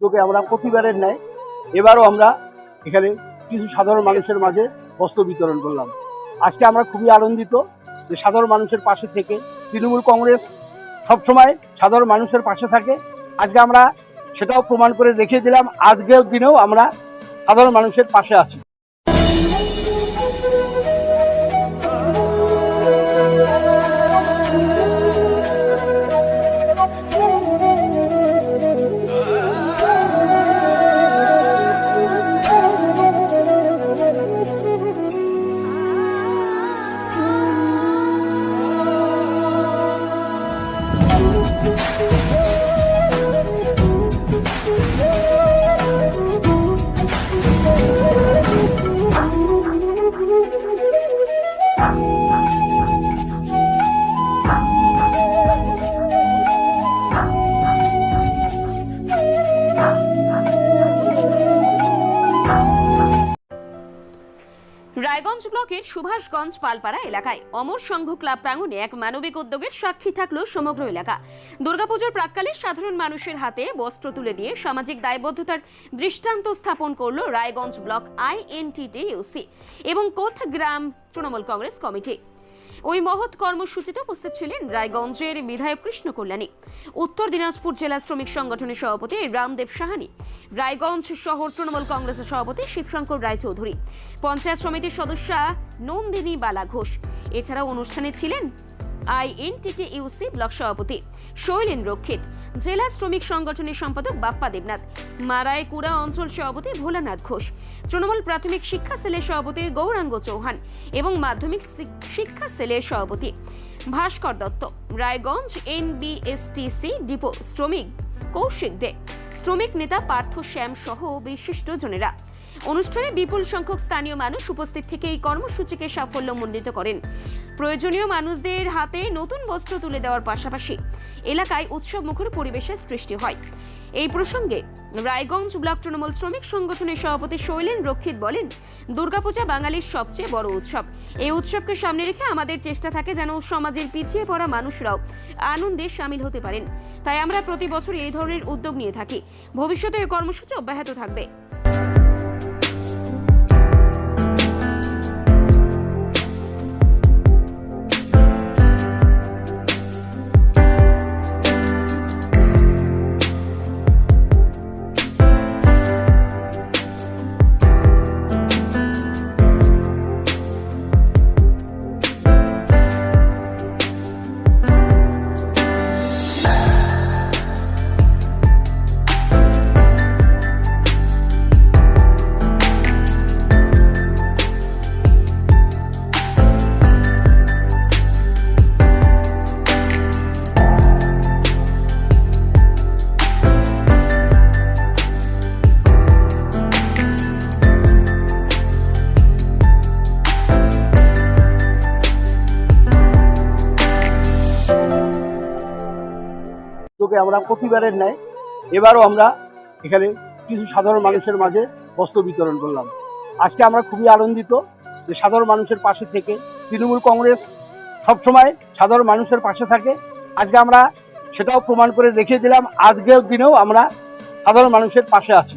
উদ্যোগে আমরা প্রতিবারের ন্যায় এবারও আমরা এখানে কিছু সাধারণ মানুষের মাঝে বস্ত্র বিতরণ করলাম। আজকে আমরা খুবই আনন্দিত যে সাধারণ মানুষের পাশে থেকে তৃণমূল কংগ্রেস সবসময় সাধারণ মানুষের পাশে থাকে। আজকে আমরা সেটাও প্রমাণ করে দেখিয়ে দিলাম, আজকের দিনেও আমরা সাধারণ মানুষের পাশে আছি। রায়গঞ্জ ব্লকের সুভাষগঞ্জ পালপাড়া এলাকায় অমর সংঘ ক্লাব প্রাঙ্গণে এক মানবিক উদ্যোগের সাক্ষী থাকল সমগ্র এলাকা। দুর্গাপুজোর প্রাককালে সাধারণ মানুষের হাতে বস্ত্র তুলে দিয়ে সামাজিক দায়বদ্ধতার দৃষ্টান্ত স্থাপন করল রায়গঞ্জ ব্লক আইএনটিটিউসি এবং কোথ গ্রাম তৃণমূল কংগ্রেস কমিটি। ওই মহৎ কর্মসূচিতে উপস্থিত ছিলেন রায়গঞ্জের বিধায়ক কৃষ্ণ কল্যাণী উত্তর দিনাজপুর জেলা শ্রমিক সংগঠনের সভাপতি রামদেব সাহানি, রায়গঞ্জ শহর তৃণমূল কংগ্রেসের সভাপতি শিবশঙ্কর রায়চৌধুরী, পঞ্চায়েত সমিতির সদস্যা নন্দিনী বালা ঘোষ। এছাড়াও অনুষ্ঠানে ছিলেন আইএনটিটি ইউসি ব্লক সভাপতি শৈলেন রক্ষিত, জেলা শ্রমিক সংগঠনের সম্পাদক বাপ্পা দেবনাথ মারায়কুড়া অঞ্চল সভাপতি ভোলানাথ ঘোষ, তৃণমূল প্রাথমিক শিক্ষা সেলের সভাপতি গৌরাঙ্গ চৌহান এবং মাধ্যমিক শিক্ষা সেলের সভাপতি ভাস্কর দত্ত, রায়গঞ্জ এনবিএসটিসি ডিপো শ্রমিক কৌশিক দে, শ্রমিক নেতা পার্থ শ্যাম সহ বিশিষ্ট জনেরা। অনুষ্ঠানে বিপুল সংখ্যক স্থানীয় মানুষ উপস্থিত থেকে এই কর্মসূচিকে সাফল্য সাফল্যমণ্ডিত করেন। প্রয়োজনীয় মানুষদের হাতে নতুন বস্ত্র তুলে দেওয়ার পাশাপাশি এলাকায় উৎসব মুখর পরিবেশের সৃষ্টি হয়। এই প্রসঙ্গে রায়গঞ্জ ব্লক তৃণমূল শ্রমিক সংগঠনের সভাপতি শৈলেন রক্ষিত বলেন, দুর্গাপূজা বাঙালির সবচেয়ে বড় উৎসব। এই উৎসবকে সামনে রেখে আমাদের চেষ্টা থাকে যেন সমাজের পিছিয়ে পড়া মানুষরাও আনন্দে সামিল হতে পারেন। তাই আমরা প্রতি বছর এই ধরনের উদ্যোগ নিয়ে থাকি। ভবিষ্যতে এই কর্মসূচি অব্যাহত থাকবে। উদ্যোগে আমরা প্রতিবারের ন্যায় এবারও আমরা এখানে কিছু সাধারণ মানুষের মাঝে বস্ত্র বিতরণ করলাম। আজকে আমরা খুবই আনন্দিত যে সাধারণ মানুষের পাশে থেকে তৃণমূল কংগ্রেস সবসময় সাধারণ মানুষের পাশে থাকে। আজকে আমরা সেটাও প্রমাণ করে দেখিয়ে দিলাম, আজকের দিনেও আমরা সাধারণ মানুষের পাশে আছি।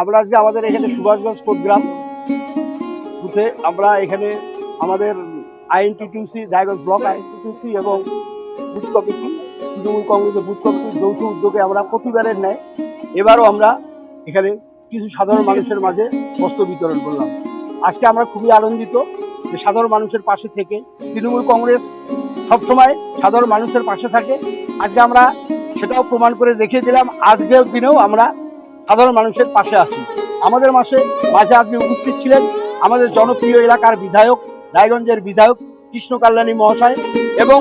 আমরা আজকে আমাদের এখানে সুভাষগঞ্জ কোটগ্রাম বুথে আমরা এখানে আমাদের আইএনটিটিউসি ডায়গঞ্জ ব্লক আইএনটিটিউসি এবং বুথ কমিটি, তৃণমূল কংগ্রেসের বুথ কমিটির যৌথ উদ্যোগে আমরা প্রতিবারের ন্যায় এবারও আমরা এখানে কিছু সাধারণ মানুষের মাঝে বস্ত্র বিতরণ করলাম। আজকে আমরা খুবই আনন্দিত যে সাধারণ মানুষের পাশে থেকে তৃণমূল কংগ্রেস সবসময় সাধারণ মানুষের পাশে থাকে। আজকে আমরা সেটাও প্রমাণ করে দেখিয়ে দিলাম। আজকের দিনেও আমরা সাধারণ মানুষের পাশে আছি। আমাদের মাসে মাঝে আজকে উপস্থিত ছিলেন আমাদের জনপ্রিয় এলাকার বিধায়ক, রায়গঞ্জের বিধায়ক কৃষ্ণ কল্যাণী মহাশয় এবং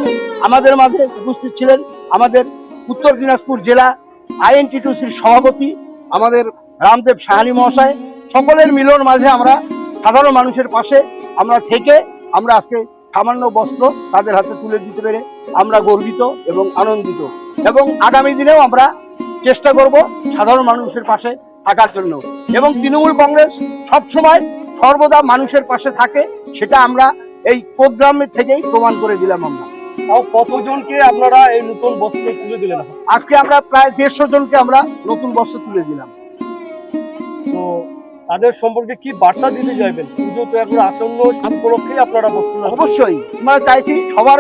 আমাদের মাঝে উপস্থিত ছিলেন আমাদের উত্তর দিনাজপুর জেলা আইএনটিটিউসির সভাপতি আমাদের রামদেব সাহানি মহাশয়। সকলের মিলন মাঝে আমরা সাধারণ মানুষের পাশে আমরা থেকে আমরা আজকে সামান্য বস্ত্র তাদের হাতে তুলে দিতে পেরে আমরা গর্বিত এবং আনন্দিত। এবং আগামী দিনেও আমরা চেষ্টা করব সাধারণ মানুষের পাশে থাকার জন্য। এবং তৃণমূল কংগ্রেস সবসময় সর্বদা মানুষের পাশে থাকে সেটা আমরা এই প্রোগ্রামের থেকেই প্রমাণ করে দিলাম আমরা। তাও কতজনকে আপনারা এই নতুন বস্ত্র তুলে দিলেন? আজকে আমরা প্রায় দেড়শো জনকে আমরা নতুন বস্ত্র তুলে দিলাম। তো তাদের সম্পর্কে কি বার্তা দিতে চাইবেন? পুজো তো এখন আসন্ন উপলক্ষেই আপনারা বস্ত্র অবশ্যই। আমরা চাইছি সবার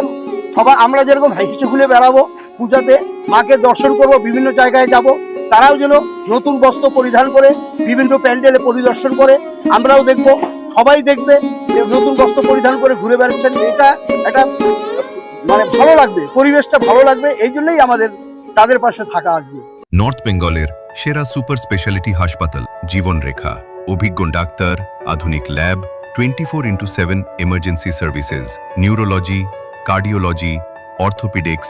সবার আমরা যেরকম হেসে খুলে বেড়াবো পূজাতে মাকে দর্শন করব, বিভিন্ন জায়গায় যাব। তারাও যেন নতুন বস্ত্র পরিধান করে, বিভিন্ন প্যান্ডেলে পরিদর্শন করে। আমরাও দেখব, সবাই দেখবে যে নতুন বস্ত্র পরিধান করে ঘুরে বেড়াচ্ছেন। এটা একটা মানে ভালো লাগবে, পরিবেশটা ভালো লাগবে। এই জন্যই আমাদের, তাদের পাশে থাকা আসবে নর্থ বেঙ্গলের সেরা সুপার স্পেশালিটি হাসপাতাল, জীবনরেখা। অভিজ্ঞ ডাক্তার, আধুনিক lab twenty four into seven emergency services, neurology, cardiology, orthopaedics